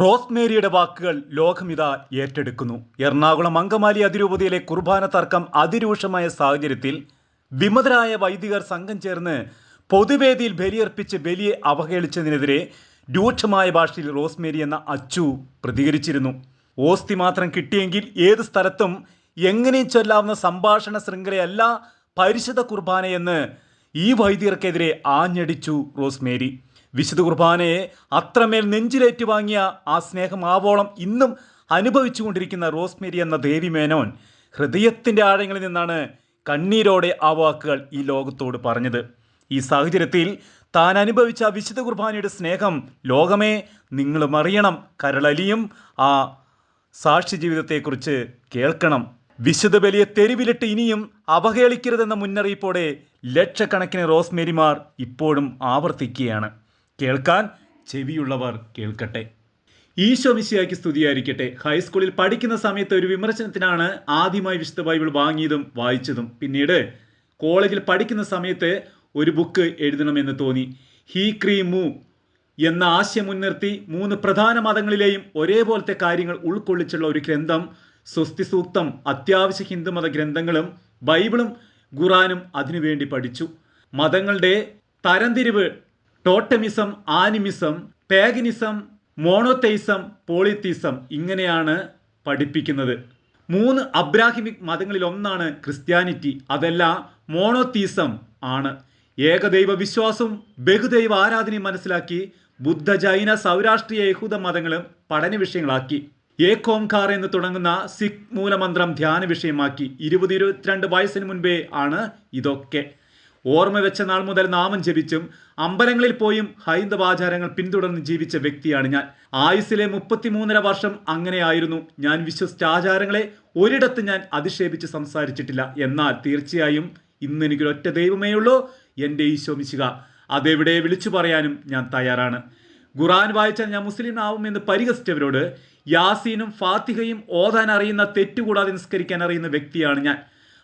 റോസ്മേരിയുടെ വാക്കുകൾ ലോകമിത ഏറ്റെടുക്കുന്നു. എറണാകുളം അങ്കമാലി അതിരൂപതയിലെ കുർബാന തർക്കം അതിരൂക്ഷമായ സാഹചര്യത്തിൽ വിമതരായ വൈദികർ സംഘം ചേർന്ന് പൊതുവേദിയിൽ ബലിയർപ്പിച്ച് ബലിയെ അവഹേളിച്ചതിനെതിരെ രൂക്ഷമായ ഭാഷയിൽ റോസ്മേരി എന്ന അച്ചു പ്രതികരിച്ചിരുന്നു. ഓസ്തി മാത്രം കിട്ടിയെങ്കിൽ ഏത് സ്ഥലത്തും എങ്ങനെയും ചൊല്ലാവുന്ന സംഭാഷണ ശൃംഖലയല്ല പരിശുദ്ധ കുർബാനയെന്ന് ഈ വൈദികർക്കെതിരെ ആഞ്ഞടിച്ചു റോസ്മേരി. വിശുദ്ധ കുർബാനയെ അത്രമേൽ നെഞ്ചിലേറ്റു വാങ്ങിയ ആ സ്നേഹം ആവോളം ഇന്നും അനുഭവിച്ചുകൊണ്ടിരിക്കുന്ന റോസ്മേരി എന്ന ദേവി മേനോൻ ഹൃദയത്തിന്റെ ആഴങ്ങളിൽ നിന്നാണ് കണ്ണീരോടെ ആ വാക്കുകൾ ഈ ലോകത്തോട് പറഞ്ഞത്. ഈ സാഹചര്യത്തിൽ താൻ അനുഭവിച്ച വിശുദ്ധ കുർബാനയുടെ സ്നേഹം ലോകമേ നിങ്ങളും അറിയണം. കരളലിയും ആ സാക്ഷി ജീവിതത്തെക്കുറിച്ച് കേൾക്കണം. വിശുദ്ധ ബലിയെ തെരുവിലിട്ട് ഇനിയും അവഹേളിക്കരുതെന്ന മുന്നറിയിപ്പോടെ ലക്ഷക്കണക്കിന് റോസ്മേരിമാർ ഇപ്പോഴും ആവർത്തിക്കുകയാണ്. കേൾക്കാൻ ചെവിയുള്ളവർ കേൾക്കട്ടെ. ഈശോ മിശിയാക്കി സ്തുതിയായിരിക്കട്ടെ. ഹൈസ്കൂളിൽ പഠിക്കുന്ന സമയത്ത് ഒരു വിമർശനത്തിനാണ് ആദ്യമായി വിശുദ്ധ ബൈബിൾ വാങ്ങിയതും വായിച്ചതും. പിന്നീട് കോളേജിൽ പഠിക്കുന്ന സമയത്ത് ഒരു ബുക്ക് എഴുതണമെന്ന് തോന്നി. ഹീ ക്രീമു എന്ന ആശയം മുൻനിർത്തി മൂന്ന് പ്രധാന മതങ്ങളിലെയും ഒരേപോലത്തെ കാര്യങ്ങൾ ഉൾക്കൊള്ളിച്ചുള്ള ഒരു ഗ്രന്ഥം സ്വസ്തി സൂക്തം അത്യാവശ്യ ഹിന്ദുമത ഗ്രന്ഥങ്ങളും ബൈബിളും ഖുറാനും അതിനുവേണ്ടി പഠിച്ചു. മതങ്ങളുടെ തരംതിരിവ് ടോട്ടമിസം ആനിമിസം പാഗനിസം മോണോതെയിസം പോളിത്തീസം ഇങ്ങനെയാണ് പഠിപ്പിക്കുന്നത്. മൂന്ന് അബ്രാഹിമിക് മതങ്ങളിൽ ഒന്നാണ് ക്രിസ്ത്യാനിറ്റി. അതല്ല മോണോതീസം ആണ്. ഏകദൈവ വിശ്വാസവും ബഹുദൈവ ആരാധനയും മനസ്സിലാക്കി ബുദ്ധ ജൈന സൗരാഷ്ട്രീയ യഹൂദ മതങ്ങളും പഠന വിഷയങ്ങളാക്കി. ഏകോംകാർ എന്ന് തുടങ്ങുന്ന സിഖ് മൂലമന്ത്രം ധ്യാന വിഷയമാക്കി. ഇരുപത് ഇരുപത്തിരണ്ട് വയസ്സിന് മുൻപേ ആണ് ഇതൊക്കെ. ഓർമ്മ വെച്ച നാൾ മുതൽ നാമം ജപിച്ചും അമ്പലങ്ങളിൽ പോയും ഹൈന്ദവ ആചാരങ്ങൾ പിന്തുടർന്ന് ജീവിച്ച വ്യക്തിയാണ് ഞാൻ. ആയുസിലെ മുപ്പത്തിമൂന്നര വർഷം അങ്ങനെയായിരുന്നു. ഞാൻ വിശ്വസിച്ച ആചാരങ്ങളെ ഒരിടത്ത് ഞാൻ അധിക്ഷേപിച്ച് സംസാരിച്ചിട്ടില്ല. എന്നാൽ തീർച്ചയായും ഇന്ന് എനിക്ക് ഒറ്റ ദൈവമേ ഉള്ളൂ എന്റെ ഈശോ മിശിക അതെവിടെ വിളിച്ചു പറയാനും ഞാൻ തയ്യാറാണ്. ഖുറാൻ വായിച്ചാൽ ഞാൻ മുസ്ലിം ആവുമെന്ന് പരിഹസിച്ചവരോട് യാസീനും ഫാത്തിഹയും ഓതാൻ അറിയുന്ന തെറ്റുകൂടാതെ നിസ്കരിക്കാൻ അറിയുന്ന വ്യക്തിയാണ് ഞാൻ.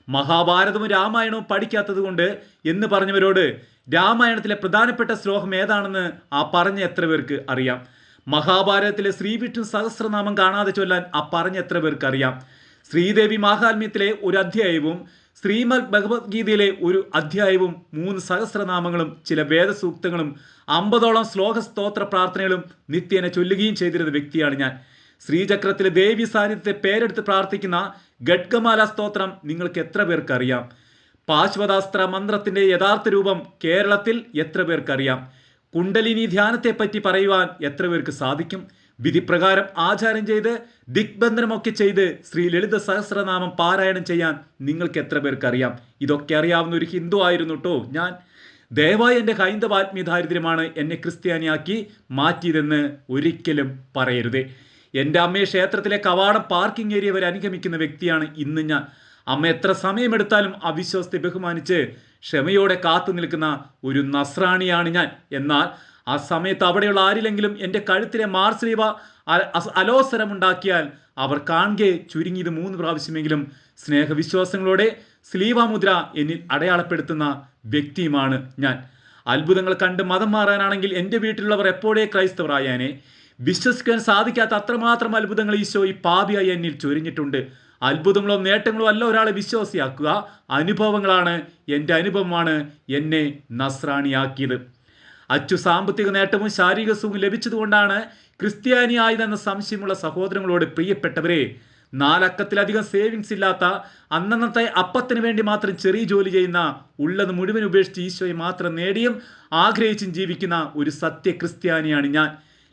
മഹാഭാരതവും രാമായണവും പഠിക്കാത്തത് കൊണ്ട് എന്ന് പറഞ്ഞവരോട് രാമായണത്തിലെ പ്രധാനപ്പെട്ട ശ്ലോകം ഏതാണെന്ന് ആ പറഞ്ഞ എത്ര പേർക്ക് അറിയാം? മഹാഭാരതത്തിലെ ശ്രീവിഷ്ണു സഹസ്രനാമം കാണാതെ ചൊല്ലാൻ ആ പറഞ്ഞ എത്ര പേർക്ക് അറിയാം? ശ്രീദേവി മഹാത്മ്യത്തിലെ ഒരു അധ്യായവും ശ്രീമദ് ഭഗവത്ഗീതയിലെ ഒരു അധ്യായവും മൂന്ന് സഹസ്രനാമങ്ങളും ചില വേദസൂക്തങ്ങളും അമ്പതോളം ശ്ലോക സ്തോത്ര പ്രാർത്ഥനകളും നിത്യേന ചൊല്ലുകയും ചെയ്തിരുന്ന വ്യക്തിയാണ് ഞാൻ. ശ്രീചക്രത്തിലെ ദേവി സാന്നിധ്യത്തെ പേരെടുത്ത് പ്രാർത്ഥിക്കുന്ന ഗഡ്ഗമാല സ്തോത്രം നിങ്ങൾക്ക് എത്ര പേർക്കറിയാം? പാശ്വതാസ്ത്ര മന്ത്രത്തിന്റെ യഥാർത്ഥ രൂപം കേരളത്തിൽ എത്ര പേർക്കറിയാം? കുണ്ടലിനി ധ്യാനത്തെപ്പറ്റി പറയുവാൻ എത്ര പേർക്ക് സാധിക്കും? വിധിപ്രകാരം ആചാരം ചെയ്ത് ദിഗ്ബന്ധനമൊക്കെ ചെയ്ത് ശ്രീ ലളിത സഹസ്രനാമം പാരായണം ചെയ്യാൻ നിങ്ങൾക്ക് എത്ര പേർക്കറിയാം? ഇതൊക്കെ അറിയാവുന്ന ഒരു ഹിന്ദു ആയിരുന്നു കേട്ടോ ഞാൻ. ദയവായി എന്റെ ഹൈന്ദവാത്മീയ ദാരിദ്ര്യമാണ് എന്നെ ക്രിസ്ത്യാനിയാക്കി മാറ്റിയതെന്ന് ഒരിക്കലും പറയരുതേ. എന്റെ അമ്മയെ ക്ഷേത്രത്തിലെ കവാടം പാർക്കിംഗ് ഏരിയ വരെ അനുഗമിക്കുന്ന വ്യക്തിയാണ് ഇന്ന് ഞാൻ. അമ്മ എത്ര സമയമെടുത്താലും അവിശ്വാസത്തെ ബഹുമാനിച്ച് ക്ഷമയോടെ കാത്തു നിൽക്കുന്ന ഒരു നസ്രാണിയാണ് ഞാൻ. എന്നാൽ ആ സമയത്ത് അവിടെയുള്ള ആരിലെങ്കിലും എന്റെ കഴുത്തിലെ മാർസ്ലീവ അലോസരമുണ്ടാക്കിയാൽ അവർ കാണുകെ ചുരുങ്ങിയത് മൂന്ന് പ്രാവശ്യമെങ്കിലും സ്നേഹവിശ്വാസങ്ങളോടെ സ്ലീവാമുദ്ര എന്നിൽ അടയാളപ്പെടുത്തുന്ന വ്യക്തിയുമാണ് ഞാൻ. അത്ഭുതങ്ങൾ കണ്ട് മതം മാറാനാണെങ്കിൽ എന്റെ വീട്ടിലുള്ളവർ എപ്പോഴേ ക്രൈസ്തവരായാനെ വിശ്വസിക്കാൻ സാധിക്കാത്ത അത്രമാത്രം അത്ഭുതങ്ങൾ ഈശോ ഈ പാപിയായി എന്നിൽ ചൊരിഞ്ഞിട്ടുണ്ട്. അത്ഭുതങ്ങളോ നേട്ടങ്ങളോ അല്ല ഒരാളെ വിശ്വാസിയാക്കുക. അനുഭവങ്ങളാണ് എന്റെ അനുഭവമാണ് എന്നെ നസ്രാണിയാക്കിയത്. അച്ചു സാമ്പത്തിക നേട്ടവും ശാരീരിക സുഖവും ലഭിച്ചതുകൊണ്ടാണ് ക്രിസ്ത്യാനിയായതെന്ന സംശയമുള്ള സഹോദരങ്ങളോട് പ്രിയപ്പെട്ടവരെ നാലക്കത്തിലധികം സേവിങ്സ് ഇല്ലാത്ത അന്നന്നത്തെ അപ്പത്തിന് വേണ്ടി മാത്രം ചെറിയ ജോലി ചെയ്യുന്ന ഉള്ളത് മുഴുവൻ ഉപേക്ഷിച്ച് ഈശോയെ മാത്രം നേടിയും ആഗ്രഹിച്ചും ജീവിക്കുന്ന ഒരു സത്യ ക്രിസ്ത്യാനിയാണ് ഞാൻ.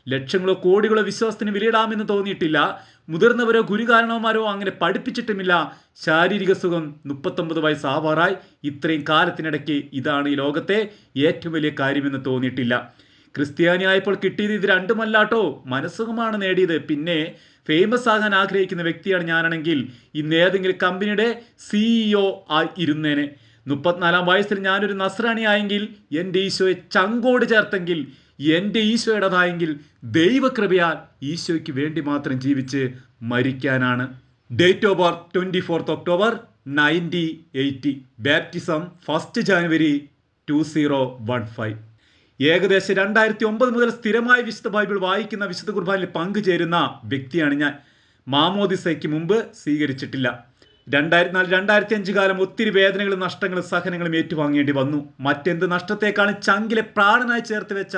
ലക്ഷങ്ങളോ കോടികളോ വിശ്വാസത്തിന് വിലയിടാമെന്ന് തോന്നിയിട്ടില്ല. മുതിർന്നവരോ ഗുരുകാരണവന്മാരോ അങ്ങനെ പഠിപ്പിച്ചിട്ടുമില്ല. ശാരീരിക സുഖം മുപ്പത്തൊമ്പത് വയസ്സാവാറായി ഇത്രയും കാലത്തിനിടയ്ക്ക് ഇതാണ് ഈ ലോകത്തെ ഏറ്റവും വലിയ കാര്യമെന്ന് തോന്നിയിട്ടില്ല. ക്രിസ്ത്യാനിയായപ്പോൾ കിട്ടിയത് ഇത് രണ്ടുമല്ലാട്ടോ മനസ്സുഖമാണ് നേടിയത്. പിന്നെ ഫേമസ് ആകാൻ ആഗ്രഹിക്കുന്ന വ്യക്തിയാണ് ഞാനാണെങ്കിൽ ഇന്ന് ഏതെങ്കിലും കമ്പനിയുടെ സിഇഒ ആയി ഇരുന്നേനെ. മുപ്പത്തിനാലാം വയസ്സിൽ ഞാനൊരു നസ്രാണി ആയെങ്കിൽ എന്റെ ഈശോയെ ചങ്കോട് ചേർത്തെങ്കിൽ എന്റെ ഈശോയുടേതായെങ്കിൽ ദൈവകൃപയാൽ ഈശോയ്ക്ക് വേണ്ടി മാത്രം ജീവിച്ച് മരിക്കാനാണ്. Date of birth twenty fourth October ninety eighty baptism first January two zero one five ഏകദേശം രണ്ടായിരത്തി ഒമ്പത് മുതൽ സ്ഥിരമായി വിശുദ്ധ ബൈബിൾ വായിക്കുന്ന വിശുദ്ധ കുർബാനയിൽ പങ്കുചേരുന്ന വ്യക്തിയാണ് ഞാൻ. മാമോദിസയ്ക്ക് മുമ്പ് സ്വീകരിച്ചിട്ടില്ല. രണ്ടായിരത്തി നാല് രണ്ടായിരത്തി അഞ്ച് കാലം ഒത്തിരി വേദനകളും നഷ്ടങ്ങളും സഹനങ്ങളും ഏറ്റുവാങ്ങേണ്ടി വന്നു. മറ്റെന്ത് നഷ്ടത്തെക്കാളും ചങ്കിലെ പ്രാണനായി ചേർത്ത് വെച്ച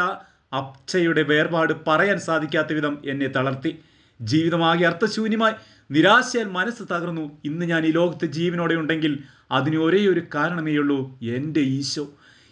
അപ്ചയുടെ വേർപാട് പറയാൻ സാധിക്കാത്ത വിധം എന്നെ തളർത്തി. ജീവിതമാകെ അർത്ഥശൂന്യമായി നിരാശയാൽ മനസ്സ് തകർന്നു. ഇന്ന് ഞാൻ ഈ ലോകത്ത് ജീവനോടെ ഉണ്ടെങ്കിൽ അതിന് ഒരേ ഒരു കാരണമേയുള്ളൂ എന്റെ ഈശോ.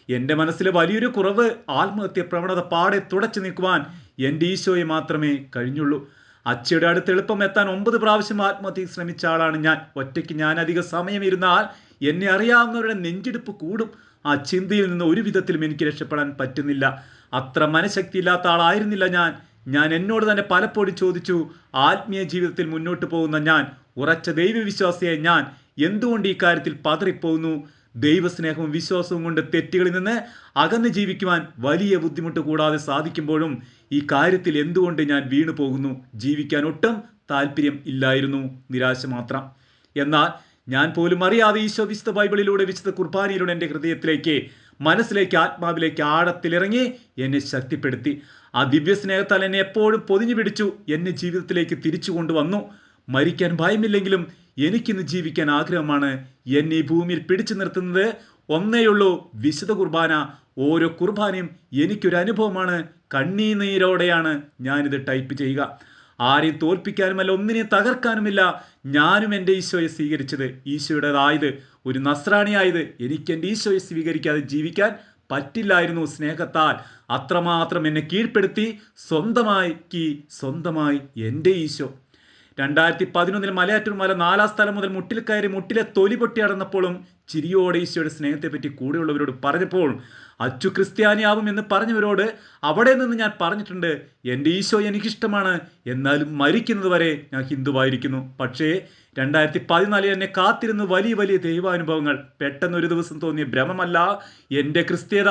എന്റെ മനസ്സിലെ വലിയൊരു കുറവ് ആത്മഹത്യ പ്രവണത പാടെ തുടച്ചു നീക്കുവാൻ എന്റെ ഈശോയെ മാത്രമേ കഴിഞ്ഞുള്ളൂ. അച്ഛയുടെ അടുത്ത് എളുപ്പം എത്താൻ ഒമ്പത് പ്രാവശ്യം ആത്മഹത്യ ശ്രമിച്ച ആളാണ് ഞാൻ. ഒറ്റയ്ക്ക് ഞാൻ അധിക സമയം ഇരുന്നാൽ എന്നെ അറിയാവുന്നവരുടെ നെഞ്ചെടുപ്പ് കൂടും. ആ ചിന്തയിൽ നിന്ന് ഒരു വിധത്തിലും എനിക്ക് രക്ഷപ്പെടാൻ പറ്റുന്നില്ല. അത്ര മനഃശക്തിയില്ലാത്ത ആളായിരുന്നില്ല ഞാൻ. ഞാൻ എന്നോട് തന്നെ പലപ്പോഴും ചോദിച്ചു ആത്മീയ ജീവിതത്തിൽ മുന്നോട്ട് പോകുന്ന ഞാൻ ഉറച്ച ദൈവവിശ്വാസിയെ ഞാൻ എന്തുകൊണ്ട് ഈ കാര്യത്തിൽ പതറിപ്പോകുന്നു? ദൈവസ്നേഹവും വിശ്വാസവും കൊണ്ട് തെറ്റുകളിൽ നിന്ന് അകന്ന് ജീവിക്കുവാൻ വലിയ ബുദ്ധിമുട്ട് കൂടാതെ സാധിക്കുമ്പോഴും ഈ കാര്യത്തിൽ എന്തുകൊണ്ട് ഞാൻ വീണു പോകുന്നു? ജീവിക്കാൻ ഒട്ടും താല്പര്യം ഇല്ലായിരുന്നു നിരാശ മാത്രം. എന്നാൽ ഞാൻ പോലും അറിയാതെ ഈശോ വിശുദ്ധ ബൈബിളിലൂടെ വിശുദ്ധ കുർബാനയിലൂടെ എന്റെ ഹൃദയത്തിലേക്ക് മനസ്സിലേക്ക് ആത്മാവിലേക്ക് ആഴത്തിലിറങ്ങി എന്നെ ശക്തിപ്പെടുത്തി. ആ ദിവ്യസ്നേഹത്താൽ എന്നെ എപ്പോഴും പൊതിഞ്ഞു പിടിച്ചു. എന്നെ ജീവിതത്തിലേക്ക് തിരിച്ചു കൊണ്ടുവന്നു. മരിക്കാൻ ഭയമില്ലെങ്കിലും എനിക്കിന്ന് ജീവിക്കാൻ ആഗ്രഹമാണ്. എന്നെ ഈ ഭൂമിയിൽ പിടിച്ചു നിർത്തുന്നത് ഒന്നേയുള്ളൂ വിശുദ്ധ കുർബാന ഓരോ കുർബാനയും എനിക്കൊരു അനുഭവമാണ് കണ്ണീനീരോടെയാണ് ഞാനിത് ടൈപ്പ് ചെയ്യുക. ആരെയും തോൽപ്പിക്കാനുമല്ല ഒന്നിനെയും തകർക്കാനുമില്ല. ഞാനും എന്റെ ഈശോയെ സ്വീകരിച്ചത് ഈശോയുടേതായത് ഒരു നസ്രാണിയായത് എനിക്ക് എന്റെ ഈശോയെ സ്വീകരിക്കാതെ ജീവിക്കാൻ പറ്റില്ലായിരുന്നു സ്നേഹത്താൽ. അത്രമാത്രം എന്നെ കീഴ്പ്പെടുത്തി സ്വന്തമാക്കി സ്വന്തമായി എന്റെ ഈശോ. രണ്ടായിരത്തി പതിനൊന്നിൽ മലയാറ്റൂർ മല നാലാം സ്ഥലം മുതൽ മുട്ടിൽ കയറി മുട്ടിലെ തൊലി പൊട്ടി അടന്നപ്പോഴും ചിരിയോടെ ഈശോയുടെ സ്നേഹത്തെപ്പറ്റി കൂടെയുള്ളവരോട് പറഞ്ഞപ്പോൾ അച്ചു ക്രിസ്ത്യാനിയാവും എന്ന് പറഞ്ഞവരോട് അവിടെ നിന്ന് ഞാൻ പറഞ്ഞിട്ടുണ്ട് എന്റെ ഈശോ എനിക്കിഷ്ടമാണ്. എന്നാലും മരിക്കുന്നത് വരെ ഞാൻ ഹിന്ദുവായിരിക്കുന്നു. പക്ഷേ രണ്ടായിരത്തി പതിനാലിൽ എന്നെ കാത്തിരുന്ന് വലിയ വലിയ ദൈവാനുഭവങ്ങൾ പെട്ടെന്ന് ഒരു ദിവസം തോന്നിയ ഭ്രമമല്ല. എന്റെ ക്രിസ്ത്യത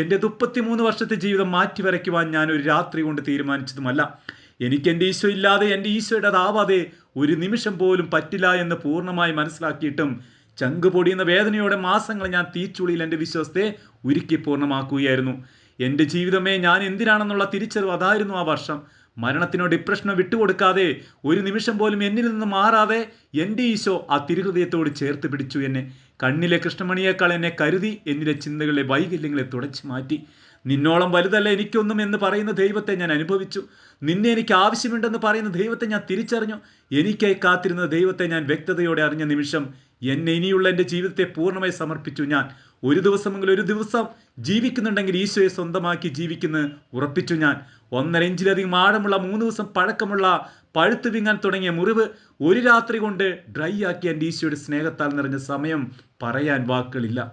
എന്റെ മുപ്പത്തിമൂന്ന് വർഷത്തെ ജീവിതം മാറ്റിവരയ്ക്കുവാൻ ഞാൻ ഒരു രാത്രി കൊണ്ട് തീരുമാനിച്ചതുമല്ല. എനിക്ക് എന്റെ ഈശോ ഇല്ലാതെ എന്റെ ഈശോയുടേതാവാതെ ഒരു നിമിഷം പോലും പറ്റില്ല എന്ന് പൂർണമായി മനസ്സിലാക്കിയിട്ടും ചങ്ക് പൊടിയുന്ന വേദനയോടെ മാസങ്ങൾ ഞാൻ തീച്ചുളിയിൽ എന്റെ വിശ്വാസത്തെ ഉരുക്കി പൂർണമാക്കുകയായിരുന്നു. എന്റെ ജീവിതമേ ഞാൻ എന്തിനാണെന്നുള്ള തിരിച്ചറിവ് അതായിരുന്നു ആ വർഷം. മരണത്തിനോ ഡിപ്രഷനോ വിട്ടുകൊടുക്കാതെ ഒരു നിമിഷം പോലും എന്നിൽ നിന്ന് മാറാതെ എന്റെ ഈശോ ആ തിരുഹൃദയത്തോട് ചേർത്ത് പിടിച്ചു എന്നെ. കണ്ണിലെ കൃഷ്ണമണിയേക്കാൾ എന്നെ കരുതി എന്നിലെ ചിന്തകളെ വൈകല്യങ്ങളെ തുടച്ചു മാറ്റി. നിന്നോളം വലുതല്ല എനിക്കൊന്നും എന്ന് പറയുന്ന ദൈവത്തെ ഞാൻ അനുഭവിച്ചു. നിന്നെ എനിക്ക് ആവശ്യമുണ്ടെന്ന് പറയുന്ന ദൈവത്തെ ഞാൻ തിരിച്ചറിഞ്ഞു. എനിക്കായി കാത്തിരുന്ന ദൈവത്തെ ഞാൻ വ്യക്തതയോടെ അറിഞ്ഞ നിമിഷം എന്നെ ഇനിയുള്ള എന്റെ ജീവിതത്തെ പൂർണമായി സമർപ്പിച്ചു ഞാൻ ഒരു ദിവസമെങ്കിലും ഒരു ദിവസം ജീവിക്കുന്നുണ്ടെങ്കിൽ ഈശോയെ സ്വന്തമാക്കി ജീവിക്കുന്ന ഉറപ്പിച്ചു ഞാൻ. ഒന്നര ഇഞ്ചിലധികം ആഴമുള്ള മൂന്ന് ദിവസം പഴക്കമുള്ള പഴുത്തു വിങ്ങാൻ തുടങ്ങിയ മുറിവ് ഒരു രാത്രി കൊണ്ട് ഡ്രൈ ആക്കി എന്റെ ഈശോയുടെ സ്നേഹത്താൽ നിറഞ്ഞ സമയം പറയാൻ വാക്കുകളില്ല.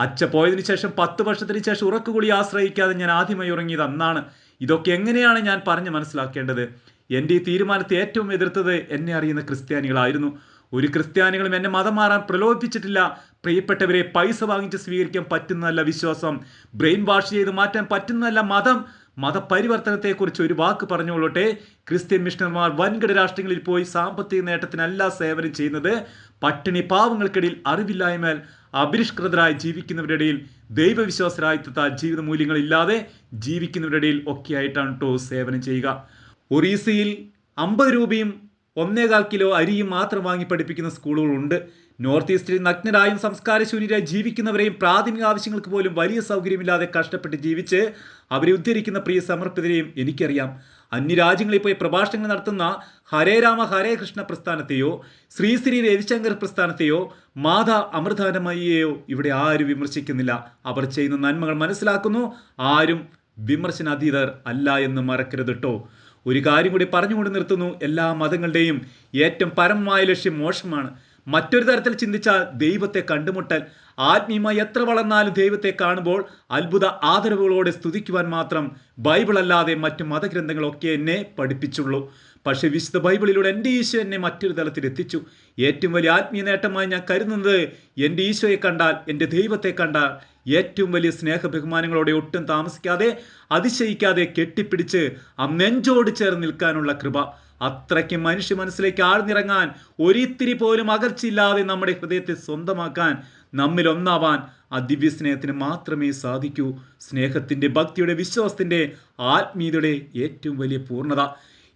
അച്ഛ പോയതിന് ശേഷം പത്ത് വർഷത്തിന് ശേഷം ഉറക്കുകുളി ആശ്രയിക്കാതെ ഞാൻ ആദ്യമായി ഉറങ്ങിയത് അന്നാണ്. ഇതൊക്കെ എങ്ങനെയാണ് ഞാൻ പറഞ്ഞ് മനസ്സിലാക്കേണ്ടത്? എന്റെ ഈ തീരുമാനത്തെ ഏറ്റവും എതിർത്തത് എന്നെ അറിയുന്ന ക്രിസ്ത്യാനികളായിരുന്നു. ഒരു ക്രിസ്ത്യാനികളും എന്നെ മതം മാറാൻ പ്രലോഭിപ്പിച്ചിട്ടില്ല. പ്രിയപ്പെട്ടവരെ പൈസ വാങ്ങിച്ച് സ്വീകരിക്കാൻ പറ്റുന്നതല്ല വിശ്വാസം. ബ്രെയിൻ വാഷ് ചെയ്ത് മാറ്റാൻ പറ്റുന്നതല്ല മതം. മതപരിവർത്തനത്തെക്കുറിച്ച് ഒരു വാക്ക് പറഞ്ഞുകൊള്ളട്ടെ. ക്രിസ്ത്യൻ മിഷണർമാർ വൻകിട രാഷ്ട്രങ്ങളിൽ പോയി സാമ്പത്തിക നേട്ടത്തിനല്ല സേവനം ചെയ്യുന്നത്. പട്ടിണി പാവങ്ങൾക്കിടയിൽ അറിവില്ലായ്മയാൽ അപരിഷ്കൃതരായി ജീവിക്കുന്നവരുടെ ഇടയിൽ ജീവിത മൂല്യങ്ങളില്ലാതെ ജീവിക്കുന്നവരുടെ ഇടയിൽ ഒക്കെയായിട്ടാണ് കേട്ടോ സേവനം ചെയ്യുക. ഒറീസയിൽ അമ്പത് രൂപയും ഒന്നേകാൽ കിലോ അരിയും മാത്രം വാങ്ങി പഠിപ്പിക്കുന്ന സ്കൂളുകളുണ്ട്. നോർത്ത് ഈസ്റ്റിൽ നഗ്നരായും സംസ്കാരശൂന്യരായി ജീവിക്കുന്നവരെയും പ്രാഥമിക ആവശ്യങ്ങൾക്ക് പോലും വലിയ സൗകര്യമില്ലാതെ കഷ്ടപ്പെട്ട് ജീവിച്ച് അവരെ ഉദ്ധരിക്കുന്ന പ്രിയ സമർപ്പിതരെയും എനിക്കറിയാം. അന്യരാജ്യങ്ങളിൽ പോയി പ്രഭാഷണങ്ങൾ നടത്തുന്ന ഹരേ രാമ ഹരേ കൃഷ്ണ പ്രസ്ഥാനത്തെയോ ശ്രീശ്രീ രവിശങ്കർ പ്രസ്ഥാനത്തെയോ മാതാ അമൃതാനമയ്യയോ ഇവിടെ ആരും വിമർശിക്കുന്നില്ല. അവർ ചെയ്യുന്ന നന്മകൾ മനസ്സിലാക്കുന്നു. ആരും വിമർശനാതീതർ അല്ല എന്ന് മറക്കരുത് കേട്ടോ ഒരു കാര്യം കൂടി പറഞ്ഞുകൊണ്ട് നിർത്തുന്നു. എല്ലാ മതങ്ങളുടെയും ഏറ്റവും പരമമായ ലക്ഷ്യം മോശമാണ്. മറ്റൊരു തരത്തിൽ ചിന്തിച്ചാൽ ദൈവത്തെ കണ്ടുമുട്ടൽ ആത്മീയമായി എത്ര വളർന്നാലും ദൈവത്തെ കാണുമ്പോൾ അത്ഭുത ആദരവുകളോടെ സ്തുതിക്കുവാൻ മാത്രം ബൈബിൾ അല്ലാതെ മറ്റു മതഗ്രന്ഥങ്ങളൊക്കെ എന്നെ പഠിപ്പിച്ചുള്ളൂ. പക്ഷേ വിശുദ്ധ ബൈബിളിലൂടെ എന്റെ ഈശോ എന്നെ മറ്റൊരു തലത്തിൽ എത്തിച്ചു. ഏറ്റവും വലിയ ആത്മീയ നേട്ടമായി ഞാൻ കരുതുന്നത് എന്റെ ഈശോയെ കണ്ടാൽ എന്റെ ദൈവത്തെ കണ്ടാൽ ഏറ്റവും വലിയ സ്നേഹ ബഹുമാനങ്ങളോടെ ഒട്ടും താമസിക്കാതെ അതിശയിക്കാതെ കെട്ടിപ്പിടിച്ച് ആ നെഞ്ചോട് ചേർന്ന് നിൽക്കാനുള്ള കൃപ. അത്രയ്ക്ക് മനുഷ്യ മനസ്സിലേക്ക് ആഴ്ന്നിറങ്ങാൻ ഒരിത്തിരി പോലും അകർച്ചയില്ലാതെ നമ്മുടെ ഹൃദയത്തെ സ്വന്തമാക്കാൻ നമ്മിൽ ഒന്നാവാൻ ആ ദിവ്യ സ്നേഹത്തിന് മാത്രമേ സാധിക്കൂ. സ്നേഹത്തിന്റെ ഭക്തിയുടെ വിശ്വാസത്തിന്റെ ആത്മീയതയുടെ ഏറ്റവും വലിയ പൂർണത.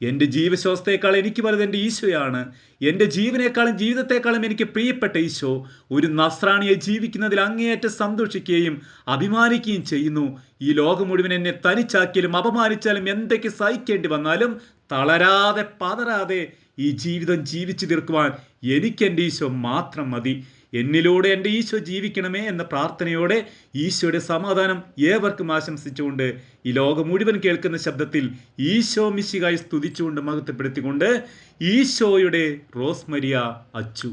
എന്റെ ജീവശ്വാസത്തേക്കാൾ എനിക്ക് വലുത് എന്റെ ഈശോയാണ്. എന്റെ ജീവനേക്കാളും ജീവിതത്തെക്കാളും എനിക്ക് പ്രിയപ്പെട്ട ഈശോ ഒരു നസ്രാണിയെ ജീവിക്കുന്നതിൽ അങ്ങേയറ്റം സന്തോഷിക്കുകയും അഭിമാനിക്കുകയും ചെയ്യുന്നു. ഈ ലോകം മുഴുവൻ എന്നെ തനിച്ചാക്കിയാലും അപമാനിച്ചാലും എന്തൊക്കെ സഹിക്കേണ്ടി വന്നാലും തളരാതെ പതരാതെ ഈ ജീവിതം ജീവിച്ചു തീർക്കുവാൻ എനിക്ക് എന്റെ ഈശോ മാത്രം മതി. എന്നിലൂടെ എന്റെ ഈശോ ജീവിക്കണമേ എന്ന പ്രാർത്ഥനയോടെ ഈശോയുടെ സമാധാനം ഏവർക്കും ആശംസിച്ചുകൊണ്ട് ഈ ലോകം മുഴുവൻ കേൾക്കുന്ന ശബ്ദത്തിൽ ഈശോ മിശികായി സ്തുതിച്ചുകൊണ്ട് മഹത്വപ്പെടുത്തിക്കൊണ്ട് ഈശോയുടെ റോസ്മരിയ അച്ചു.